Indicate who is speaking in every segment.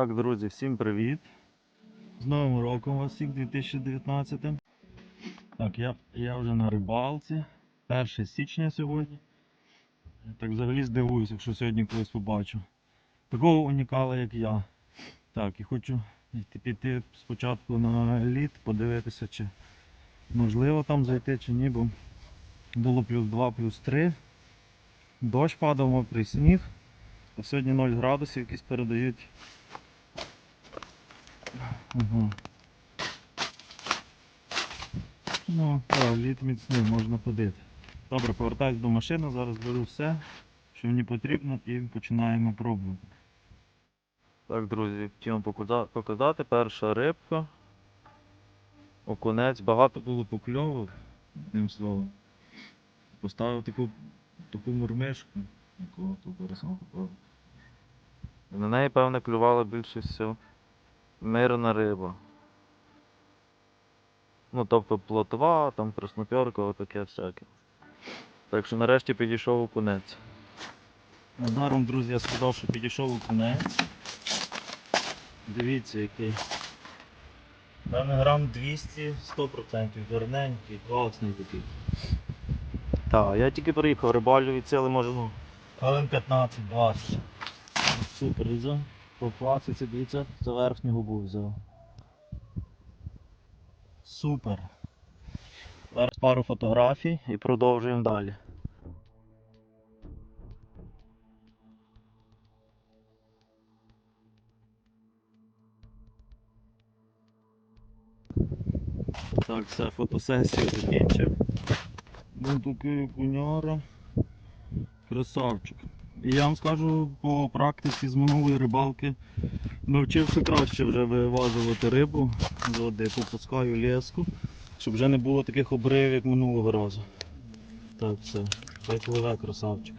Speaker 1: Так, друзі, всім привіт. З Новим роком вас всіх 2019. Так, я, я вже на рибалці. 1 січня сьогодні. Так взагалі здивуюся, якщо сьогодні колись побачу. Такого унікала, як я. Так, і хочу піти спочатку на лід, подивитися, чи можливо там зайти, чи ні, бо було плюс 2, плюс 3. Дощ падав, мокрий сніг. А сьогодні 0 градусів якісь передають. Ну, так, лід міцний, можна ходити. Добре, повертаюсь до машини, зараз беру все, що мені потрібно, і починаємо пробувати. Так, друзі, хотів вам показати перша рибка. Окунець, багато було покльовок, одним словом. Поставив таку, таку мурмишку, якого тут вам. На неї, певне, клювала більше всього мирна риба. Ну, тобто плотва, там краснопьорка, отаке всяке. Так що нарешті підійшов окунець. Недаром, друзі, я сказав, що підійшов окунець. Дивіться який. Певне грам 200, 100% гарненький, класний такий. Так, я тільки приїхав, рибалю від сили може ну, хвилин 15-20. Супер, взяв. По класиці, дивіться, за верхню губу взяв. Супер. Зараз пару фотографій і продовжуємо далі. Так, все, фотосесію закінчив. Ну такий куняра. Красавчик. Я вам скажу по практиці з минулої рибалки навчився краще вже виважувати рибу води, попускаю леску, щоб вже не було таких обривів, як минулого разу. Так, все. Хай пливе красавчик.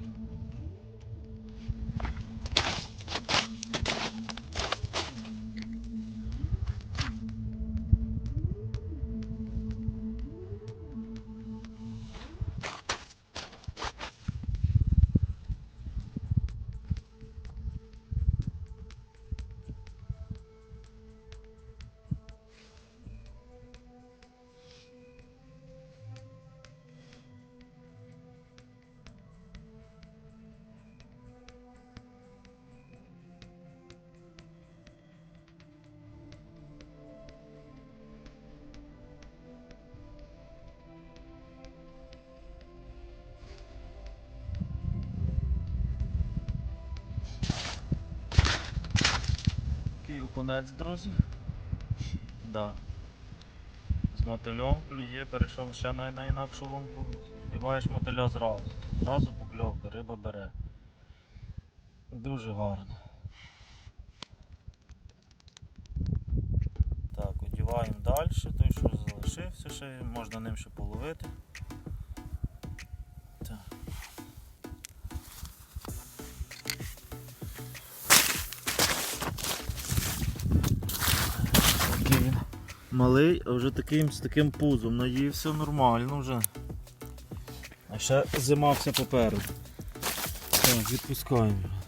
Speaker 1: Такий окунець, друзі. Да. З мотильом клює, перейшов ще на, на інакшу лунку. Співаєш мотиля зразу. Зразу покльовка, риба бере. Дуже гарно. Так, одіваємо далі, той, що залишився, ще можна ним ще половити. Малий, а вже таким з таким пузом наївся нормально вже. А ще зима все попереду. Так, відпускаємо.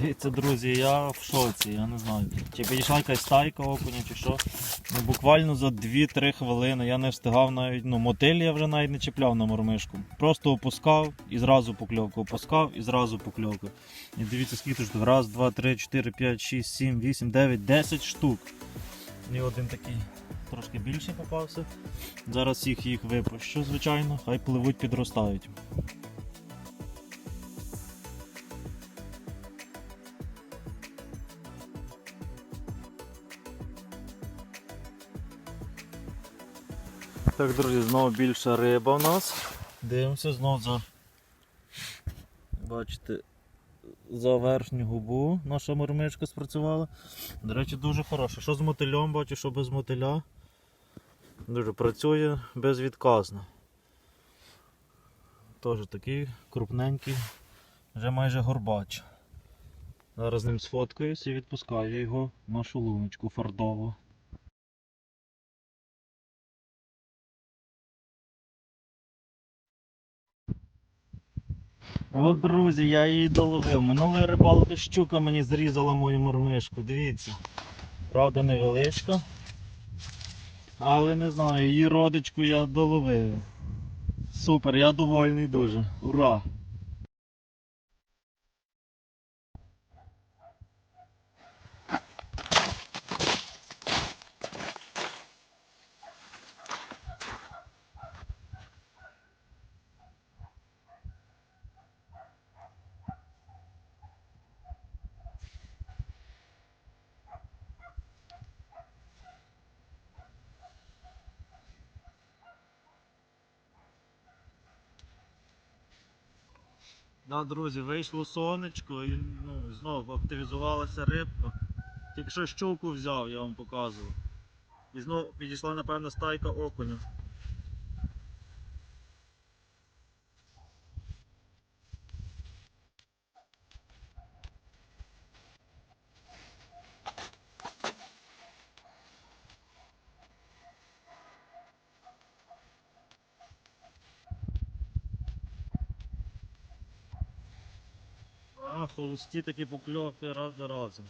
Speaker 1: Дивіться, друзі, я в шоці, я не знаю. Чи підійшла якась стайка окуня, чи що. Ну, буквально за 2-3 хвилини я не встигав навіть, ну, мотиль я вже навіть не чіпляв на мормишку. Просто опускав і зразу покльовку, опускав і зразу покльовку. І дивіться, скільки ж тут. Раз, два, три, чотири, п'ять, шість, сім, вісім, дев'ять, десять штук. І один такий трошки більший попався. Зараз їх їх випущу, звичайно, хай пливуть, підростають. Так, друзі, знову більша риба у нас. Дивимося знову за. Бачите, за верхню губу наша мормишка спрацювала. До речі, дуже хороша. Що з мотилем, бачу, що без мотиля. Дуже працює безвідказно. Теж такий крупненький, вже майже горбач. Зараз з ним сфоткаюсь і відпускаю його в нашу луночку фардову. От, друзі, я її доловив. Минулої рибалки щука мені зрізала мою мормишку. Дивіться. Правда, невеличка. Але не знаю, її родичку я доловив. Супер, я довольний дуже. Ура! Да, друзі, вийшло сонечко і ну, знову активізувалася рибка. Тільки що щуку взяв, я вам показував. І знову підійшла, напевно, стайка окуня. Холості такі покльовки раз за разом.